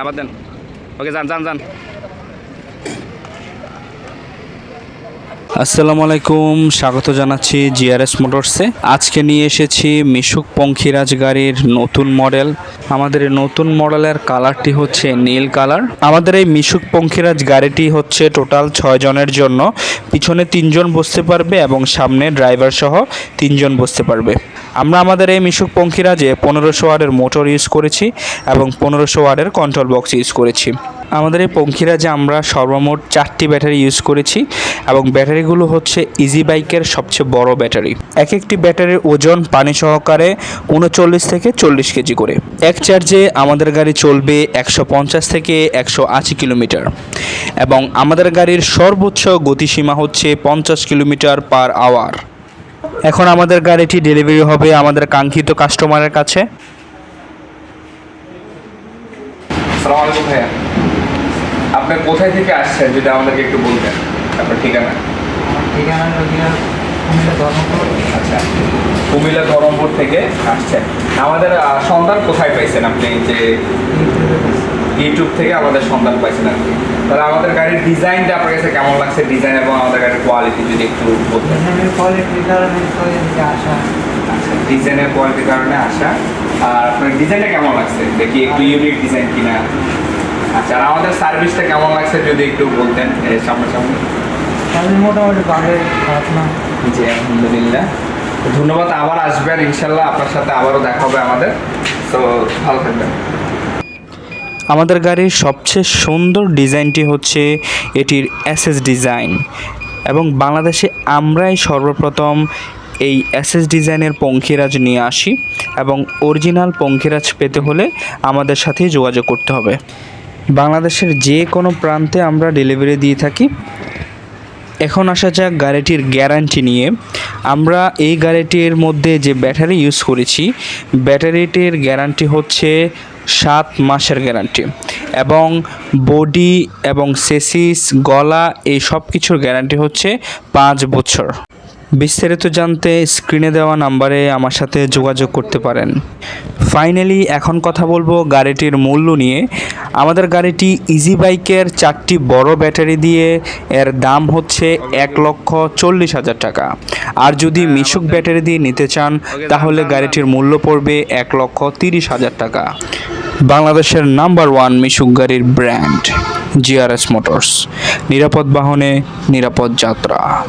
আবার দেন। ওকে যান যান যান। আসসালামু আলাইকুম, স্বাগত জানাচ্ছি জিআরএস মোটরসে। আজকে নিয়ে এসেছি মিশুক পঙ্খিরাজ গাড়ির নতুন মডেল। আমাদের নতুন মডেলের কালারটি হচ্ছে নীল কালার। আমাদের এই মিশুক পঙ্খিরাজ গাড়িটি হচ্ছে টোটাল ছয় জনের জন্য। পিছনে তিনজন বসতে পারবে এবং সামনে ড্রাইভার সহ তিনজন বসতে পারবে। আমরা আমাদের এই মিশুক পঙ্খিরাজে পনেরোশো ওয়ার্ডের মোটর ইউজ করেছি এবং পনেরোশো ওয়ার্ডের কন্ট্রোল বক্স ইউজ করেছি। আমাদের এই পঙ্খিরাজে আমরা সর্বমোট চারটি ব্যাটারি ইউজ করেছি এবং ব্যাটারিগুলো হচ্ছে ইজি বাইকের সবচেয়ে বড় ব্যাটারি। এক একটি ব্যাটারির ওজন পানি সহকারে উনচল্লিশ থেকে চল্লিশ কেজি করে। এক চার্জে আমাদের গাড়ি চলবে একশো পঞ্চাশ থেকে একশো আশি কিলোমিটার। এবং আমাদের গাড়ির সর্বোচ্চ গতিসীমা হচ্ছে পঞ্চাশ কিলোমিটার পার আওয়ার এখন আমাদের গাড়িটি ডেলিভারি হবে আমাদের কাঙ্ক্ষিত কাস্টমারের কাছে। সালাম আলাইকুম ভাইয়া। আপনি কোথায় থেকে আসছেন যদি আমাদেরকে একটু বলতেন? আপনার ঠিকানা? ঠিকানা আচ্ছা কুমিল্লা ধরমপুর থেকে আসছেন। আমাদের সন্ধান কোথায় পাইছেন আপনি? যে ইউটিউব থেকে আমাদের সন্ধান পাইছেন আর কি। তাহলে আমাদের গাড়ির ডিজাইনটা আপনার কাছে কেমন লাগছে? ডিজাইন এবং আমাদের গাড়ির কোয়ালিটি যদি একটু বলতেন। কোয়ালিটির আচ্ছা ডিজাইনের কোয়ালিটির কারণে আসা। আর আপনার ডিজাইনটা কেমন লাগছে? দেখি একটু ইউনিক ডিজাইন কিনা। আচ্ছা আর আমাদের সার্ভিসটা কেমন লাগছে যদি একটু বলতেন এই সামনাসামনি? তাহলে মোটামুটি ভালোই খারাপ না। জি আলহামদুলিল্লাহ। ধন্যবাদ আবার আসবেন ইনশাল্লাহ আপনার সাথে আবারও দেখা হবে আমাদের। তো ভালো থাকবেন। আমাদের গাড়ির সবচেয়ে সুন্দর ডিজাইনটি হচ্ছে এটির এসএস ডিজাইন। এবং বাংলাদেশে আমরাই সর্বপ্রথম এই এসএস ডিজাইনের পঙ্খিরাজ নিয়ে আসি এবং অরিজিনাল পঙ্খিরাজ পেতে হলে আমাদের সাথেই যোগাযোগ করতে হবে। বাংলাদেশের যে কোনো প্রান্তে আমরা ডেলিভারি দিয়ে থাকি। এখন আসা যাক গাড়িটির গ্যারান্টি নিয়ে। আমরা এই গাড়িটির মধ্যে যে ব্যাটারি ইউজ করেছি ব্যাটারিটির গ্যারান্টি হচ্ছে সাত মাসের গ্যারান্টি এবং বডি এবং সেসিস, গলা এই সব কিছুর গ্যারান্টি হচ্ছে পাঁচ বছর। বিস্তারিত জানতে স্ক্রিনে দেওয়া নাম্বারে আমার সাথে যোগাযোগ করতে পারেন। ফাইনালি এখন কথা বলব গাড়িটির মূল্য নিয়ে। আমাদের গাড়িটি ইজি বাইকের চারটি বড় ব্যাটারি দিয়ে এর দাম হচ্ছে এক লক্ষ চল্লিশ হাজার টাকা। আর যদি মিশুক ব্যাটারি দিয়ে নিতে চান, তাহলে গাড়িটির মূল্য পড়বে এক লক্ষ তিরিশ হাজার টাকা। বাংলাদেশের নাম্বার ওয়ান মিশুক গাড়ির ব্র্যান্ড জিআরএস মোটরস নিরাপদ বাহনে নিরাপদ যাত্রা।